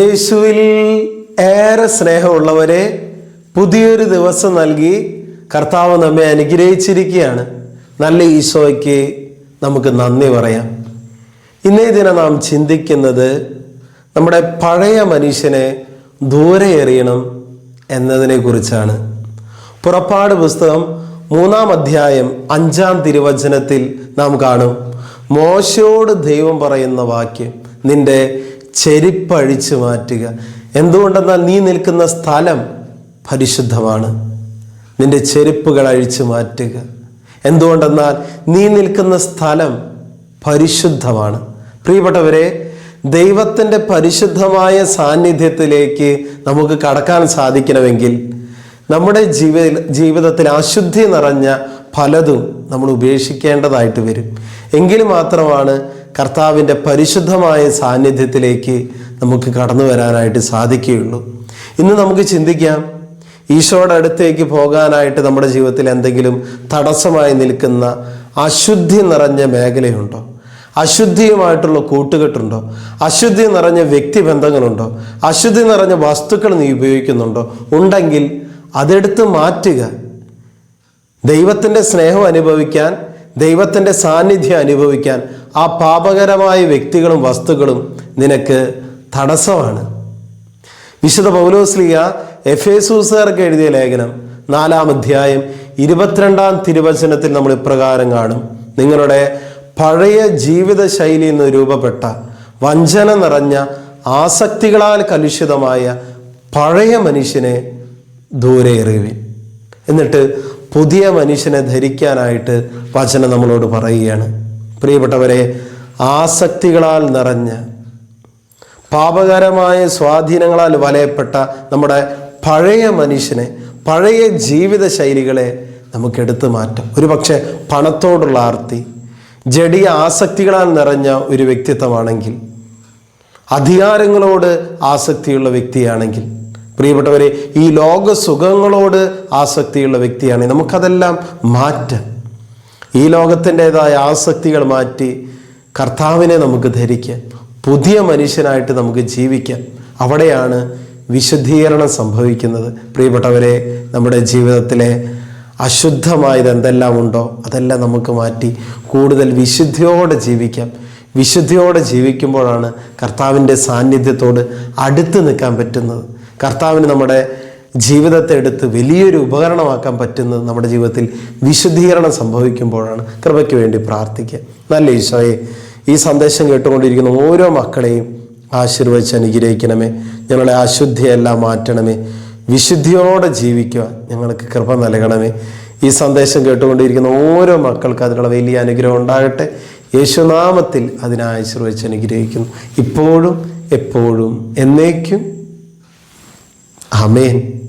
യേശുവിൽ ഏറെ സ്നേഹമുള്ളവരെ പുതിയൊരു ദിവസം നൽകി കർത്താവ് നമ്മെ അനുഗ്രഹിച്ചിരിക്കുകയാണ്. നല്ല ഈശോയ്ക്ക് നമുക്ക് നന്ദി പറയാം. ഇന്നേ ദിനം നാം ചിന്തിക്കുന്നത് നമ്മുടെ പഴയ മനുഷ്യനെ ദൂരെ എറിയണം എന്നതിനെ കുറിച്ചാണ്. പുറപ്പാട് പുസ്തകം മൂന്നാം അധ്യായം അഞ്ചാം തിരുവചനത്തിൽ നാം കാണും. മോശയോട് ദൈവം പറയുന്ന വാക്യം നിന്റെ ചെരിപ്പഴിച്ചു മാറ്റുക. എന്തുകൊണ്ടെന്നാൽ നീ നിൽക്കുന്ന സ്ഥലം പരിശുദ്ധമാണ്. നിന്റെ ചെരുപ്പുകൾ അഴിച്ചു മാറ്റുക. എന്തുകൊണ്ടെന്നാൽ നീ നിൽക്കുന്ന സ്ഥലം പരിശുദ്ധമാണ്. പ്രിയപ്പെട്ടവരെ ദൈവത്തിന്റെ പരിശുദ്ധമായ സാന്നിധ്യത്തിലേക്ക് നമുക്ക് കടക്കാൻ സാധിക്കണമെങ്കിൽ നമ്മുടെ ജീവി ജീവിതത്തിൽ അശുദ്ധി നിറഞ്ഞ പലതും നമ്മൾ ഉപേക്ഷിക്കേണ്ടതായിട്ട് വരും. എങ്കിൽ മാത്രമാണ് കർത്താവിന്റെ പരിശുദ്ധമായ സാന്നിധ്യത്തിലേക്ക് നമുക്ക് കടന്നു വരാനായിട്ട് സാധിക്കുകയുള്ളൂ. ഇന്ന് നമുക്ക് ചിന്തിക്കാം ഈശോയുടെ അടുത്തേക്ക് പോകാനായിട്ട് നമ്മുടെ ജീവിതത്തിൽ എന്തെങ്കിലും തടസ്സമായി നിൽക്കുന്ന അശുദ്ധി നിറഞ്ഞ മേഖലയുണ്ടോ? അശുദ്ധിയുമായിട്ടുള്ള കൂട്ടുകെട്ടുണ്ടോ? അശുദ്ധി നിറഞ്ഞ വ്യക്തിബന്ധങ്ങളുണ്ടോ അശുദ്ധി നിറഞ്ഞ വസ്തുക്കൾ നീ ഉപയോഗിക്കുന്നുണ്ടോ? ഉണ്ടെങ്കിൽ അതെടുത്ത് മാറ്റുക. ദൈവത്തിന്റെ സ്നേഹം അനുഭവിക്കാൻ ദൈവത്തിന്റെ സാന്നിധ്യം അനുഭവിക്കാൻ ആ പാപകരമായ വ്യക്തികളും വസ്തുക്കളും നിനക്ക് തടസ്സമാണ്. വിശുദ്ധ പൗലോസ്ലിയ എഫേസൂസുകാർക്ക് എഴുതിയ ലേഖനം നാലാം അധ്യായം ഇരുപത്തിരണ്ടാം തിരുവചനത്തിൽ നമ്മൾ ഇപ്രകാരം കാണും. നിങ്ങളുടെ പഴയ ജീവിത ശൈലിയിൽ നിന്ന് രൂപപ്പെട്ട വഞ്ചന നിറഞ്ഞ ആസക്തികളാൽ കലുഷിതമായ പഴയ മനുഷ്യനെ ദൂരെ എറിയുവിൻ എന്നിട്ട് പുതിയ മനുഷ്യനെ ധരിക്കാനായിട്ട് വചനം നമ്മളോട് പറയുകയാണ്. പ്രിയപ്പെട്ടവരെ ആസക്തികളാൽ നിറഞ്ഞ പാപകരമായ സ്വാധീനങ്ങളാൽ വലയപ്പെട്ട നമ്മുടെ പഴയ മനുഷ്യനെ പഴയ ജീവിത ശൈലികളെ നമുക്ക് എടുത്തു മാറ്റാം. ഒരു പക്ഷേ പണത്തോടുള്ള ആർത്തി ജടിയ ആസക്തികളാൽ നിറഞ്ഞ ഒരു വ്യക്തിത്വമാണെങ്കിൽ അധികാരങ്ങളോട് ആസക്തിയുള്ള വ്യക്തിയാണെങ്കിൽ പ്രിയപ്പെട്ടവരെ ഈ ലോക സുഖങ്ങളോട് ആസക്തിയുള്ള വ്യക്തിയാണ്. നമുക്കതെല്ലാം മാറ്റാം ഈ ലോകത്തിന്റെതായ ആസക്തികൾ മാറ്റി കർത്താവിനെ നമുക്ക് ധരിക്കാം. പുതിയ മനുഷ്യനായിട്ട് നമുക്ക് ജീവിക്കാം. അവിടെയാണ് വിശുദ്ധീകരണം സംഭവിക്കുന്നത്. പ്രിയപ്പെട്ടവരെ നമ്മുടെ ജീവിതത്തിലെ അശുദ്ധമായത് എന്തെല്ലാം ഉണ്ടോ അതെല്ലാം നമുക്ക് മാറ്റി കൂടുതൽ വിശുദ്ധിയോടെ ജീവിക്കാം. വിശുദ്ധിയോടെ ജീവിക്കുമ്പോഴാണ് കർത്താവിന്റെ സാന്നിധ്യത്തോട് അടുത്ത് നിൽക്കാൻ പറ്റുന്നത്. കർത്താവിന് നമ്മുടെ ജീവിതത്തെ എടുത്ത് വലിയൊരു ഉപകരണമാക്കാൻ പറ്റുന്നത് നമ്മുടെ ജീവിതത്തിൽ വിശുദ്ധീകരണം സംഭവിക്കുമ്പോഴാണ്. കൃപയ്ക്ക് വേണ്ടി പ്രാർത്ഥിക്കുക. നല്ല ഈശോയെ ഈ സന്ദേശം കേട്ടുകൊണ്ടിരിക്കുന്ന ഓരോ മക്കളെയും ആശീർവദിച്ച് അനുഗ്രഹിക്കണമേ. ഞങ്ങളുടെ അശുദ്ധിയെല്ലാം മാറ്റണമേ. വിശുദ്ധിയോടെ ജീവിക്കുക ഞങ്ങൾക്ക് കൃപ നൽകണമേ. ഈ സന്ദേശം കേട്ടുകൊണ്ടിരിക്കുന്ന ഓരോ മക്കൾക്ക് അതിനുള്ള വലിയ അനുഗ്രഹം ഉണ്ടാകട്ടെ. യേശുനാമത്തിൽ അതിനെ ആശീർവദിച്ച് അനുഗ്രഹിക്കുന്നു. ഇപ്പോഴും എപ്പോഴും എന്നേക്കും Hàm Mên